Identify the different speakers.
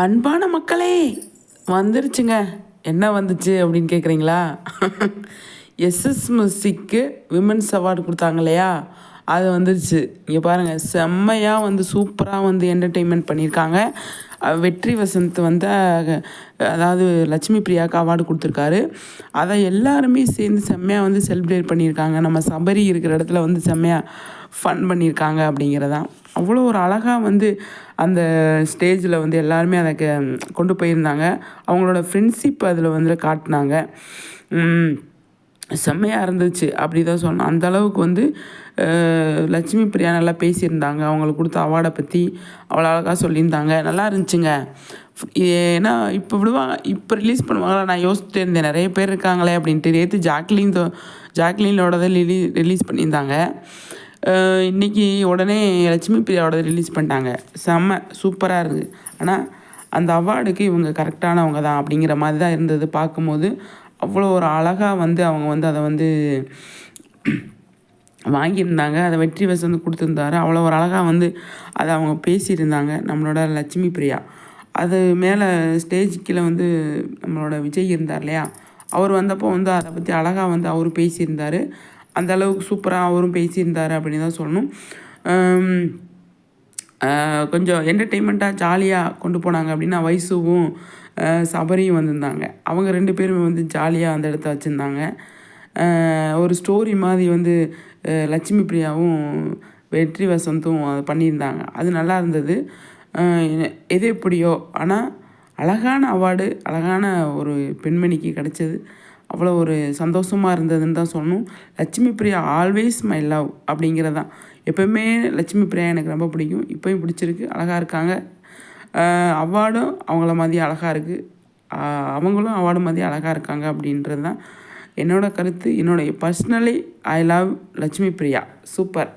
Speaker 1: அன்பான மக்களே வந்துருச்சுங்க. என்ன வந்துச்சு அப்படின்னு கேட்குறீங்களா எஸ்எஸ் மியூசிக்கு விமன்ஸ் அவார்டு கொடுத்தாங்க இல்லையா? அது வந்துருச்சு. இங்கே பாருங்கள் செம்மையாக வந்து சூப்பராக வந்து என்டர்டெயின்மெண்ட் பண்ணியிருக்காங்க. வெற்றி வசந்த் வந்து அதாவது லட்சுமி பிரியாவுக்கு அவார்டு கொடுத்துருக்காரு. அதை எல்லாருமே சேர்ந்து செம்மையாக வந்து செலிப்ரேட் பண்ணியிருக்காங்க. நம்ம சபரி இருக்கிற இடத்துல வந்து செம்மையாக ஃபன் பண்ணியிருக்காங்க அப்படிங்கிறதான் அவ்வளோ ஒரு அழகாக வந்து அந்த ஸ்டேஜில் வந்து எல்லாருமே அதை கொண்டு போயிருந்தாங்க. அவங்களோட ஃப்ரெண்ட்ஷிப் அதில் வந்து காட்டினாங்க. செம்மையாக இருந்துச்சு. அப்படி தான் சொன்னோம் அந்த அளவுக்கு வந்து லட்சுமி பிரியா நல்லா பேசியிருந்தாங்க. அவங்களுக்கு கொடுத்த அவார்டை பற்றி அவ்வளோ அழகாக சொல்லியிருந்தாங்க. நல்லா இருந்துச்சுங்க. ஏன்னா இப்போ விடுவாங்க இப்போ ரிலீஸ் பண்ணுவாங்களா? நான் யோசிச்சுட்டு இருந்தேன். நிறைய பேர் இருக்காங்களே அப்படின்ட்டு. நேற்று ஜாக்லின் தோ ஜாக்லினோடதை ரிலீ ரிலீஸ் பண்ணியிருந்தாங்க. இன்றைக்கி இன்னைக்கு உடனே லட்சுமி பிரியாவோட ரிலீஸ் பண்ணிட்டாங்க. செம்ம சூப்பராக இருக்குது ஆனால் அந்த அவார்டுக்கு இவங்க கரெக்டானவங்க தான் அப்படிங்கிற மாதிரி தான் இருந்தது பார்க்கும்போது. அவ்வளோ ஒரு அழகாக வந்து அவங்க வந்து அதை வந்து வாங்கியிருந்தாங்க. அதை வெற்றி வசந்த் கொடுத்துருந்தாரு. அவ்வளோ ஒரு அழகாக வந்து அதை அவங்க பேசியிருந்தாங்க. நம்மளோட லட்சுமி பிரியா. அது மேலே ஸ்டேஜ் கீழே வந்து நம்மளோட விஜய் இருந்தார் இல்லையா? அவர் வந்தப்போ வந்து அதை பற்றி அழகாக வந்து அவர் பேசியிருந்தார். அந்த அளவுக்கு சூப்பராக அவரும் பேசியிருந்தார் அப்படின்னு தான் சொல்லணும். கொஞ்சம் என்டர்டெயின்மெண்ட்டாக ஜாலியாக கொண்டு போனாங்க அப்படின்னா வைசுவும் சபரியும் வந்திருந்தாங்க. அவங்க ரெண்டு பேருமே வந்து ஜாலியாக அந்த இடத்த வச்சுருந்தாங்க. ஒரு ஸ்டோரி மாதிரி வந்து லட்சுமி பிரியாவும் வெற்றி வசந்தும் அதை பண்ணியிருந்தாங்க. அது நல்லா இருந்தது. எது எப்படியோ ஆனால் அழகான அவார்டு அழகான ஒரு பெண்மணிக்கு கிடச்சது. அவ்வளோ ஒரு சந்தோஷமாக இருந்ததுன்னு தான் சொல்லணும். Lakshmi Priya always my love அப்படிங்கிறது தான் எப்போயுமே லட்சுமி பிரியா எனக்கு ரொம்ப பிடிக்கும். இப்போயும் பிடிச்சிருக்கு. அழகாக இருக்காங்க. அவார்டும் அவங்கள மாதிரி அழகாக இருக்குது அவங்களும் அவார்டு மாதிரி அழகாக இருக்காங்க அப்படின்றது தான் என்னோட கருத்து. என்னுடைய personally I love Lakshmi Priya. Super.